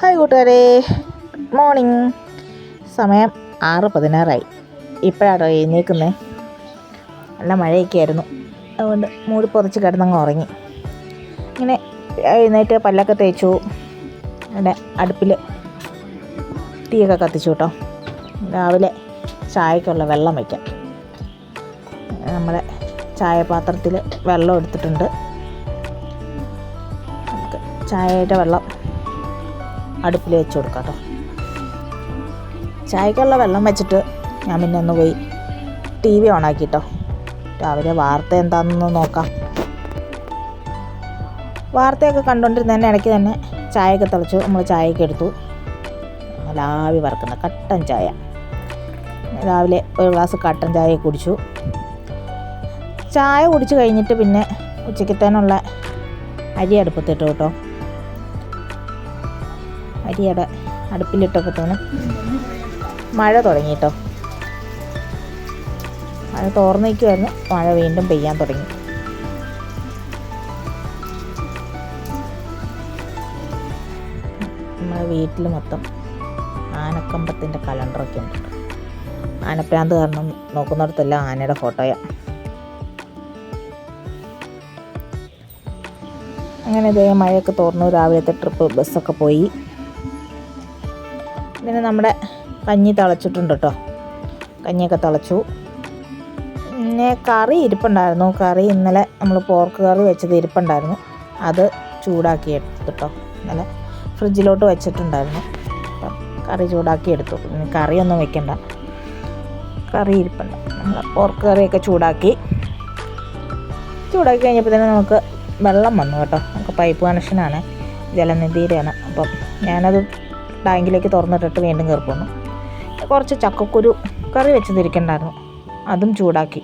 Hi കൂട്ടുകാരെ. Good morning സമയം ആറ് പതിനാറായി. ഇപ്പോഴാണോ എഴുന്നേക്കുന്നത് നല്ല മഴയൊക്കെ ആയിരുന്നു. അതുകൊണ്ട് മൂടി പുതച്ച് കിടന്നങ്ങ് ഉറങ്ങി. ഇങ്ങനെ എഴുന്നേറ്റ് പല്ലൊക്കെ തേച്ചു. അങ്ങനെ അടുപ്പിൽ തീയൊക്കെ കത്തിച്ചു കേട്ടോ. രാവിലെ ചായക്കുള്ള വെള്ളം വയ്ക്കാം. നമ്മുടെ ചായപാത്രത്തിൽ വെള്ളം എടുത്തിട്ടുണ്ട്. ചായയുടെ വെള്ളം അടുപ്പിൽ വെച്ച് കൊടുക്കാം കേട്ടോ ചായക്കുള്ള വെള്ളം വെച്ചിട്ട് ഞാൻ പിന്നെ ഒന്ന് പോയി ടി വി ഓണാക്കി കേട്ടോ രാവിലെ വാർത്ത എന്താണെന്ന് നോക്കാം. വാർത്തയൊക്കെ കണ്ടുകൊണ്ടിരുന്നതിന്റെ ഇടയ്ക്ക് തന്നെ ചായയൊക്കെ തിളച്ചു. നമ്മൾ ചായയൊക്കെ എടുത്തു. നല്ല വറക്കുന്ന കട്ടൻ ചായ. രാവിലെ ഒരു ഗ്ലാസ് കട്ടൻ ചായ കുടിച്ചു. ചായ കുടിച്ച് കഴിഞ്ഞിട്ട് പിന്നെ ഉച്ചക്കത്തേനുള്ള അരി അടുപ്പത്തിട്ടു കേട്ടോ. അരിയുടെ തോന്നും മഴ തുടങ്ങി കേട്ടോ മഴ തോർന്നു നിൽക്കുമായിരുന്നു മഴ വീണ്ടും പെയ്യാൻ തുടങ്ങി. നമ്മുടെ വീട്ടിൽ മൊത്തം ആനക്കമ്പത്തിന്റെ കലണ്ടറൊക്കെ ഉണ്ട്. ആനപ്രാന്ത് കാരണം നോക്കുന്നിടത്തെല്ലാം ആനയുടെ ഫോട്ടോയാണ് അങ്ങനെ ഇതേ മഴയൊക്കെ തോർന്നു. രാവിലത്തെ ട്രിപ്പ് ബസ്സൊക്കെ പോയി. പിന്നെ നമ്മുടെ കഞ്ഞി തിളച്ചിട്ടുണ്ട് കേട്ടോ. കഞ്ഞിയൊക്കെ തിളച്ചു. പിന്നെ കറി ഇരിപ്പുണ്ടായിരുന്നു. കറി ഇന്നലെ നമ്മൾ പോർക്ക് കറി വെച്ചത് ഇരിപ്പുണ്ടായിരുന്നു. അത് ചൂടാക്കി എടുത്തു കേട്ടോ. ഇന്നലെ ഫ്രിഡ്ജിലോട്ട് വെച്ചിട്ടുണ്ടായിരുന്നു. അപ്പം കറി ചൂടാക്കി എടുത്തു. പിന്നെ കറിയൊന്നും വെക്കണ്ട. കറി ഇരിപ്പുണ്ട്. നമ്മൾ പോർക്ക് കറിയൊക്കെ ചൂടാക്കി. ചൂടാക്കി കഴിഞ്ഞപ്പോൾ തന്നെ നമുക്ക് വെള്ളം വന്നു കേട്ടോ. നമുക്ക് പൈപ്പ് കണക്ഷനാണ് ജലനിധിയുടെയാണ്. അപ്പം ഞാനത് ടാങ്കിലേക്ക് തുറന്നിട്ടിട്ട് വീണ്ടും കയറിപ്പോന്നു കുറച്ച് ചക്കക്കുരു കറി വെച്ച് തിരിക്കണ്ടായിരുന്നു അതും ചൂടാക്കി.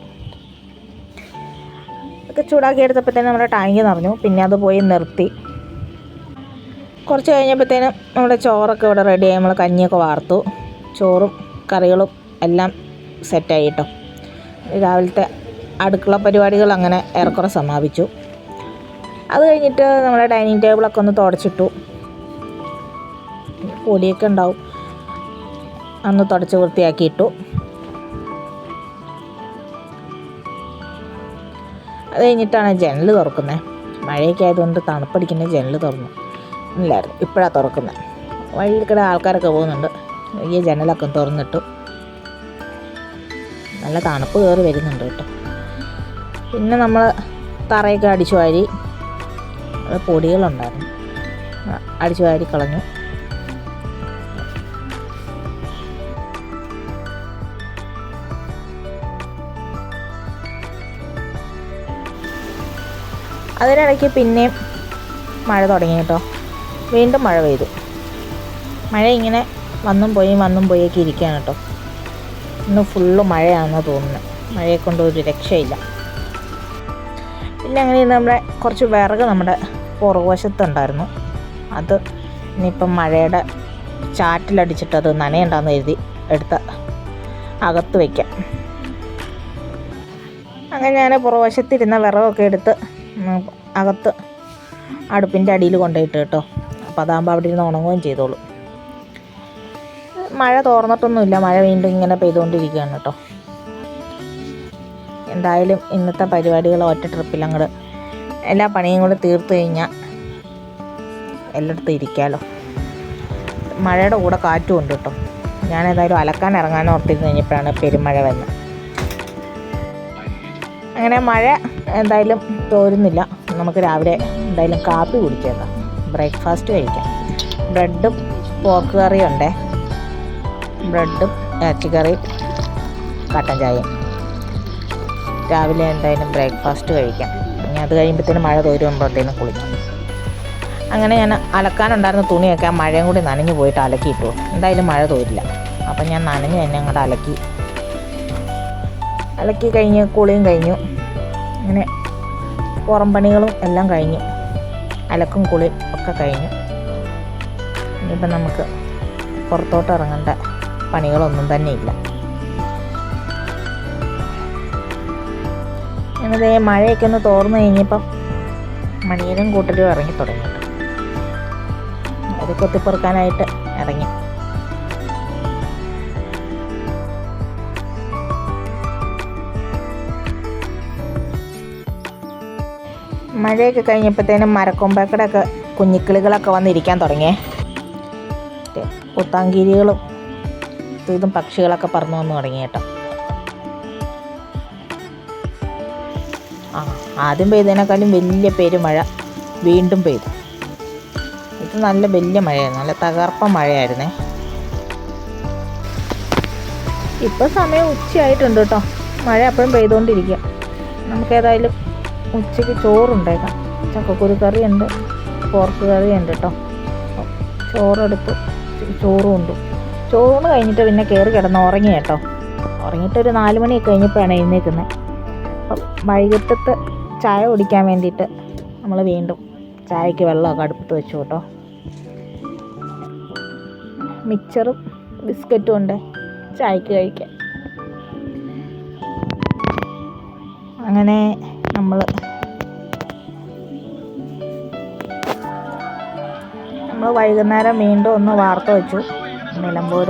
ഒക്കെ ചൂടാക്കി എടുത്തപ്പോഴത്തേനും നമ്മുടെ ടാങ്ക് നിറഞ്ഞു. പിന്നെ അത് പോയി നിർത്തി. കുറച്ച് കഴിഞ്ഞപ്പോഴത്തേനും നമ്മുടെ ചോറൊക്കെ ഇവിടെ റെഡിയായി നമ്മൾ കഞ്ഞിയൊക്കെ വാർത്തു. ചോറും കറികളും എല്ലാം സെറ്റായി കേട്ടോ രാവിലത്തെ അടുക്കള പരിപാടികൾ അങ്ങനെ ഏറെക്കുറെ സമാപിച്ചു. അത് കഴിഞ്ഞിട്ട് നമ്മുടെ ഡൈനിങ് ടേബിളൊക്കെ ഒന്ന് തുടച്ചിട്ടു. പൊടിയൊക്കെ ഉണ്ടാവും. അന്ന് തുടച്ച് വൃത്തിയാക്കിയിട്ടു. അത് കഴിഞ്ഞിട്ടാണ് ജനൽ തുറക്കുന്നത് മഴയൊക്കെ ആയതുകൊണ്ട് തണുപ്പടിക്കുന്ന ജനൽ തുറന്നു. ഇല്ലായിരുന്നു ഇപ്പോഴാണ് തുറക്കുന്നത് വഴിയിൽ ആൾക്കാരൊക്കെ പോകുന്നുണ്ട്. ഈ ജനലൊക്കെ തുറന്നിട്ടു. നല്ല തണുപ്പ് കയറി വരുന്നുണ്ട് കേട്ടോ. പിന്നെ നമ്മൾ തറയൊക്കെ അടിച്ചു വാരി പൊടികളുണ്ടായിരുന്നു. അടിച്ചു വാരി കളഞ്ഞു. അതിനിടയ്ക്ക് പിന്നെയും മഴ തുടങ്ങി കേട്ടോ. വീണ്ടും മഴ പെയ്തു. മഴ ഇങ്ങനെ വന്നും പോയി വന്നും പോയൊക്കെ ഇരിക്കുകയാണ് കേട്ടോ. ഇന്ന് ഫുള്ള് മഴയാണെന്ന് തോന്നുന്നത്. മഴയെ കൊണ്ട് ഒരു രക്ഷയില്ല. പിന്നെ അങ്ങനെ നമ്മുടെ കുറച്ച് വിറക് നമ്മുടെ പുറകുവശത്തുണ്ടായിരുന്നു. അത് ഇനിയിപ്പം മഴയുടെ ചാറ്റിലടിച്ചിട്ട് അത് നനയണ്ടെന്ന് എഴുതി എടുത്ത് അകത്ത് വയ്ക്കാം അങ്ങനെ ഞാൻ പുറകുവശത്തിരുന്ന വിറകൊക്കെ എടുത്ത് അകത്ത് അടുപ്പിന്റെ അടിയിൽ കൊണ്ടുപോയിട്ട് കേട്ടോ. അപ്പോൾ അതാകുമ്പോൾ അവിടെ ഇരുന്ന് ഉണങ്ങുകയും ചെയ്തോളൂ. മഴ തോർന്നിട്ടൊന്നുമില്ല. മഴ വീണ്ടും ഇങ്ങനെ പെയ്തുകൊണ്ടിരിക്കുകയാണ് കേട്ടോ. എന്തായാലും ഇന്നത്തെ പരിപാടികൾ ഒറ്റ ട്രിപ്പിൽ അങ്ങോട്ട് എല്ലാ പണിയും കൂടെ തീർത്ത് കഴിഞ്ഞാൽ എല്ലായിടത്തും ഇരിക്കാമല്ലോ മഴയുടെ കൂടെ കാറ്റും ഉണ്ട് കേട്ടോ. ഞാൻ ഏതായാലും അലക്കാൻ ഇറങ്ങാൻ ഓർത്തിരുന്ന് കഴിഞ്ഞപ്പോഴാണ് പെരുമഴ വന്നത്. അങ്ങനെ മഴ എന്തായാലും തോരുന്നില്ല. നമുക്ക് രാവിലെ എന്തായാലും കാപ്പി കുടിച്ചേക്കാം. ബ്രേക്ക്ഫാസ്റ്റ് കഴിക്കാം. ബ്രെഡും പോർക്ക് കറിയും ഉണ്ടേ. ബ്രെഡും ഇറച്ചിക്കറിയും കട്ടൻ ചായയും. രാവിലെ എന്തായാലും ബ്രേക്ക്ഫാസ്റ്റ് കഴിക്കാം. ഇനി അത് കഴിയുമ്പോഴത്തേനും മഴ തോരുമ്പോഴത്തേനും കുളിക്കാം. അങ്ങനെ ഞാൻ അലക്കാനുണ്ടായിരുന്ന തുണിയൊക്കെ ആ മഴയും കൂടി നനഞ്ഞു പോയിട്ട് അലക്കിയിട്ടു എന്തായാലും മഴ തോരില്ല. അപ്പം ഞാൻ നനഞ്ഞ് തന്നെ അങ്ങോട്ട് അലക്കി. അലക്കി കഴിഞ്ഞ് കുളിയും കഴിഞ്ഞു. അങ്ങനെ പുറം പണികളും എല്ലാം കഴിഞ്ഞു. അലക്കും കുളി ഒക്കെ കഴിഞ്ഞു. ഇനിയിപ്പം നമുക്ക് പുറത്തോട്ട് ഇറങ്ങേണ്ട പണികളൊന്നും തന്നെ ഇല്ല. ഇന്നതേ മഴയൊക്കെ ഒന്ന് തോർന്നു കഴിഞ്ഞപ്പം മണിയനും കൂട്ടരും ഇറങ്ങി തുടങ്ങി. അത് കൊത്തിപ്പെറുക്കാനായിട്ട് ഇറങ്ങി. മഴയൊക്കെ കഴിഞ്ഞപ്പോഴത്തേനും മരക്കൊമ്പക്കടൊക്കെ കുഞ്ഞിക്കിളികളൊക്കെ വന്നിരിക്കാൻ തുടങ്ങിയേ പുത്താങ്കിരികളും ഇതും പക്ഷികളൊക്കെ പറന്നു വന്നു തുടങ്ങി കേട്ടോ. ആ ആദ്യം പെയ്തതിനേക്കാളും വലിയ പെരുമഴ വീണ്ടും പെയ്തു. ഇത് നല്ല വലിയ മഴയായിരുന്നു നല്ല തകർപ്പ മഴയായിരുന്നേ. ഇപ്പോൾ സമയം ഉച്ചയായിട്ടുണ്ട് കേട്ടോ. മഴ അപ്പോഴും പെയ്തുകൊണ്ടിരിക്കുക. നമുക്ക് ഏതായാലും ഉച്ചയ്ക്ക് ചോറുണ്ടേക്കാം ചക്കക്കുരു ഉണ്ട് പോർക്ക് ഉണ്ട് കേട്ടോ ചോറെടുത്ത് ഇച്ചിരി ചോറും കഴിഞ്ഞിട്ട് പിന്നെ കയറി കിടന്ന് ഉറങ്ങി കേട്ടോ ഉറങ്ങിയിട്ട് ഒരു നാല് മണിയൊക്കെ കഴിഞ്ഞപ്പോഴാണ് എഴുന്നേൽക്കുന്നത് അപ്പം വൈകിട്ടത്തെ ചായ കുടിക്കാൻ വേണ്ടിയിട്ട് നമ്മൾ വീണ്ടും ചായക്ക് വെള്ളമൊക്കെ അടുപ്പത്ത് വെച്ചു കേട്ടോ മിക്സറും ബിസ്ക്കറ്റും ഉണ്ട്. ചായക്ക് കഴിക്കാം. അങ്ങനെ നമ്മൾ നമ്മൾ വൈകുന്നേരം വീണ്ടും ഒന്ന് വാർത്ത വെച്ചു. നിലമ്പൂർ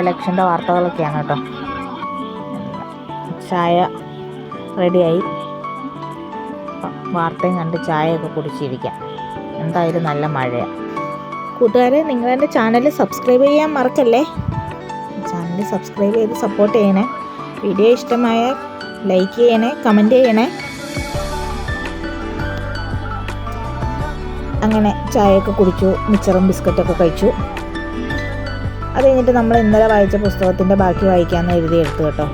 ഇലക്ഷന്റെ വാർത്തകളൊക്കെയാണ് കേട്ടോ. ചായ റെഡിയായി വാർത്തയും കണ്ട് ചായയൊക്കെ കുടിച്ചിരിക്കാം. എന്തായാലും നല്ല മഴയാണ് കൂട്ടുകാരെ നിങ്ങൾ എന്റെ ചാനൽ സബ്സ്ക്രൈബ് ചെയ്യാൻ മറക്കല്ലേ? ചാനൽ സബ്സ്ക്രൈബ് ചെയ്ത് സപ്പോർട്ട് ചെയ്യണേ. വീഡിയോ ഇഷ്ടമായ ലൈക്ക് ചെയ്യണേ കമന്റ് ചെയ്യണേ. അങ്ങനെ ചായയൊക്കെ കുടിച്ചു മിച്ചറും ബിസ്ക്കറ്റൊക്കെ കഴിച്ചു. അത് കഴിഞ്ഞിട്ട് നമ്മൾ ഇന്നലെ വായിച്ച പുസ്തകത്തിന്റെ ബാക്കി വായിക്കാമെന്ന് എഴുതി എടുത്തു കേട്ടോ.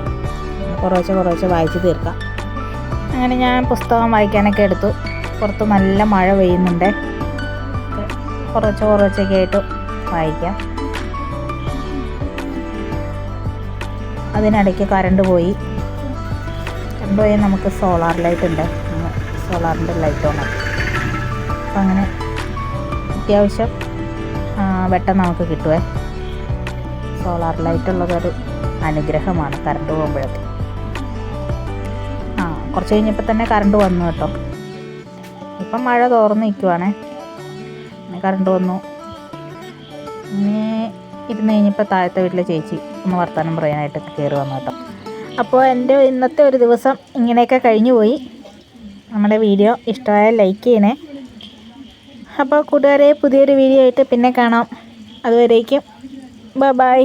കുറേശ്ശെ കുറേശ്ശെ വായിച്ച് തീർക്കാം. അങ്ങനെ ഞാൻ പുസ്തകം വായിക്കാനൊക്കെ എടുത്തു. പുറത്ത് നല്ല മഴ പെയ്യുന്നുണ്ട്. കുറച്ച് കുറച്ചൊക്കെ ആയിട്ട് വായിക്കാം. അതിനിടയ്ക്ക് കറണ്ട് പോയി. കറണ്ട് പോയി നമുക്ക് സോളാർ ലൈറ്റ് ഉണ്ട്. സോളാറിന്റെ ലൈറ്റ് ഓണം അപ്പം അങ്ങനെ അത്യാവശ്യം വെട്ടം നമുക്ക് കിട്ടുമേ സോളാർ ലൈറ്റ് ഉള്ളതൊരു അനുഗ്രഹമാണ് കറണ്ട് പോകുമ്പോഴൊക്കെ. ആ കുറച്ച് കഴിഞ്ഞപ്പോൾ തന്നെ കറണ്ട് വന്നു കേട്ടോ. ഇപ്പം മഴ തോർന്ന് നിൽക്കുവാണേ കറണ്ട് വന്നു. ഇനി ഇരുന്ന് കഴിഞ്ഞപ്പോൾ താഴത്തെ വീട്ടിലെ ചേച്ചി ഒന്ന് വർത്തമാനം പറയാനായിട്ട് കയറി വന്നു കേട്ടോ. അപ്പോൾ എന്റെ ഇന്നത്തെ ഒരു ദിവസം ഇങ്ങനെയൊക്കെ കഴിഞ്ഞു പോയി. നമ്മുടെ വീഡിയോ ഇഷ്ടമായ ലൈക്ക് ചെയ്യണേ. അപ്പോൾ കൂട്ടുകാരെ പുതിയൊരു വീഡിയോ ആയിട്ട് പിന്നെ കാണാം. അതുവരേക്കും ബൈ ബൈ